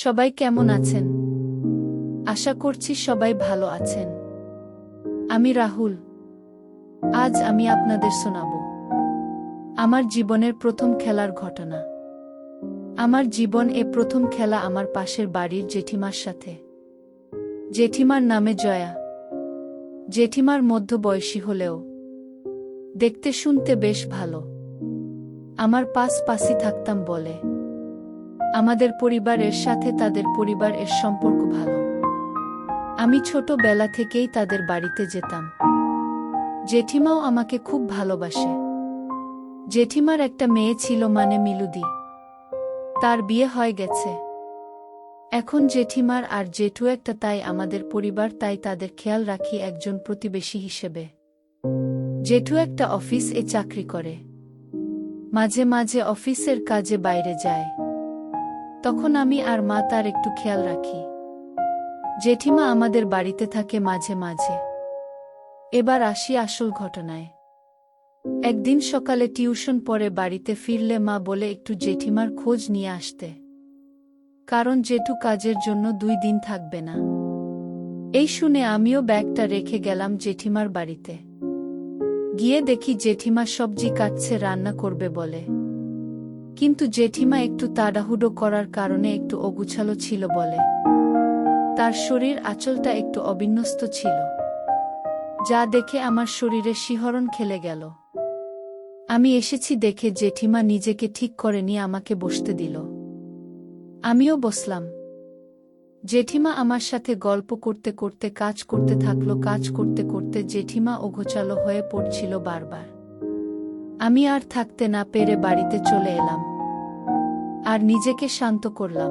সবাই কেমন আছেন? আশা করছি সবাই ভালো আছেন। আমি রাহুল। আজ আমি আপনাদের শোনাব। আমার জীবনের প্রথম খেলার ঘটনা। আমার জীবন এ প্রথম খেলা আমার পাশের বাড়ির জেঠিমার সাথে। জেঠিমার নামে জয়া। জেঠিমার মধ্যবয়সী হলেও। দেখতে শুনতে বেশ ভালো। আমার পাশ পাশি থাকতাম বলে। আমাদের পরিবারের সাথে তাদের পরিবার এর সম্পর্ক ভালো। আমি ছোটবেলা থেকেই তাদের বাড়িতে যেতাম। জেঠিমাও আমাকে খুব ভালোবাসে। জেঠিমার একটা মেয়ে ছিল মানে মিলুদি। তার বিয়ে হয়ে গেছে। এখন জেঠিমার আর জেঠু একটা তাই আমাদের পরিবার তাই তাদের খেয়াল রাখি একজন প্রতিবেশী হিসেবে। জেঠু একটা অফিস এ চাকরি করে। মাঝে মাঝে অফিসের কাজে বাইরে যায়। তখন আমি আর মা তার একটু খেয়াল রাখি। জেঠিমা আমাদের বাড়িতে থাকে মাঝে মাঝে। এবার আসি আসল ঘটনায়। একদিন সকালে টিউশন পরে বাড়িতে ফিরলে মা বলে একটু জেঠিমার খোঁজ নিয়ে আসতে। কারণ জেঠু কাজের জন্য দুই দিন থাকবে না। এই শুনে আমিও ব্যাগটা রেখে গেলাম জেঠিমার বাড়িতে। গিয়ে দেখি জেঠিমা সবজি কাটছে, রান্না করবে বলে। কিন্তু জেঠিমা একটু তাড়াহুড়ো করার কারণে একটু অগুছালো ছিল বলে। তার শরীর আঁচলটা একটু অবিন্যস্ত ছিল। যা দেখে আমার শরীরে শিহরণ খেলে গেল। আমি এসেছি দেখে জেঠিমা নিজেকে ঠিক করে নিয়ে আমাকে বসতে দিল। আমিও বসলাম। জেঠিমা আমার সাথে গল্প করতে করতে, কাজ করতে থাকল, কাজ করতে করতে জেঠিমা ওঘোচালো হয়ে পড়ছিল বারবার। আমি আর থাকতে না পেরে বাড়িতে চলে এলাম। আর নিজেকে শান্ত করলাম।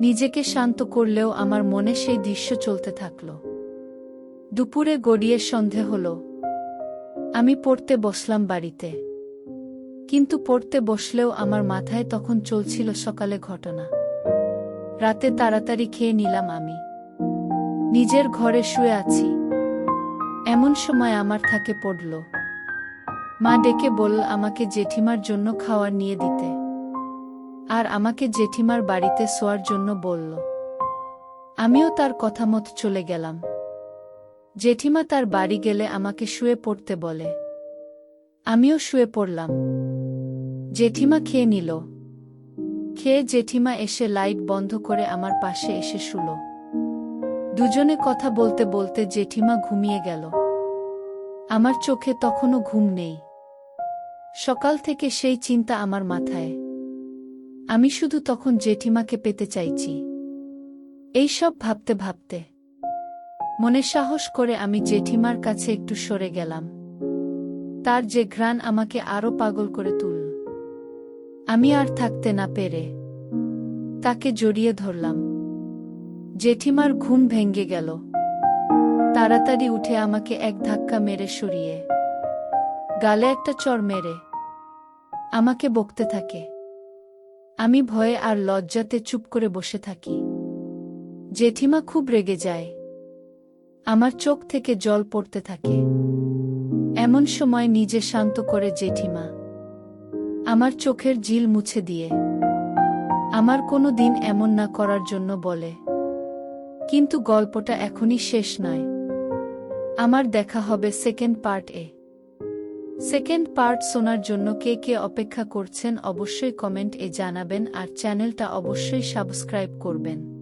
নিজেকে শান্ত করলেও আমার মনে সেই দৃশ্য চলতে থাকল। দুপুরে গড়িয়ে সন্ধে হল। আমি পড়তে বসলাম বাড়িতে। কিন্তু পড়তে বসলেও আমার মাথায় তখন চলছিল সকালে ঘটনা। রাতে তাড়াতাড়ি খেয়ে নিলাম আমি। নিজের ঘরে শুয়ে আছি। এমন সময় আমার থাকে পড়ল। মা ডেকে বলল আমাকে জেঠিমার জন্য খাওয়ার নিয়ে দিতে। আর আমাকে জেঠিমার বাড়িতে শোয়ার জন্য বলল। আমিও তার কথা মত চলে গেলাম। জেঠিমা তার বাড়ি গেলে আমাকে শুয়ে পড়তে বলে। আমিও শুয়ে পড়লাম। জেঠিমা খেয়ে নিল। খেয়ে জেঠিমা এসে লাইট বন্ধ করে আমার পাশে এসে শুল। দুজনে কথা বলতে বলতে জেঠিমা ঘুমিয়ে গেল। আমার চোখে তখনও ঘুম নেই। সকাল থেকে সেই চিন্তা আমার মাথায়। আমি শুধু তখন জেঠিমাকে পেতে চাইছি। এই সব ভাবতে ভাবতে। মনে সাহস করে আমি জেঠিমার কাছে একটু সরে গেলাম। তার যে ঘ্রাণ আমাকে আরও পাগল করে তুলল। আমি আর থাকতে না পেরে তাকে জড়িয়ে ধরলাম। জেঠিমার ঘুম ভেঙ্গে গেল। তাড়াতাড়ি উঠে আমাকে এক ধাক্কা মেরে সরিয়ে, গালে একটা চর মেরে আমাকে বকতে থাকে। আমি ভয়ে আর লজ্জাতে চুপ করে বসে থাকি। জেঠিমা খুব রেগে যায়। আমার চোখ থেকে জল পড়তে থাকে। এমন সময় নিজে শান্ত করে জেঠিমা। আমার চোখের জিল মুছে দিয়ে। আমার কোনো দিন এমন না করার জন্য বলে। কিন্তু গল্পটা এখনই শেষ নয়। আমার দেখা হবে সেকেন্ড পার্ট এ। সেকেন্ড পার্ট শোনার জন্য কে কে অপেক্ষা করছেন অবশ্যই কমেন্ট এ জানাবেন আর চ্যানেলটা অবশ্যই সাবস্ক্রাইব করবেন।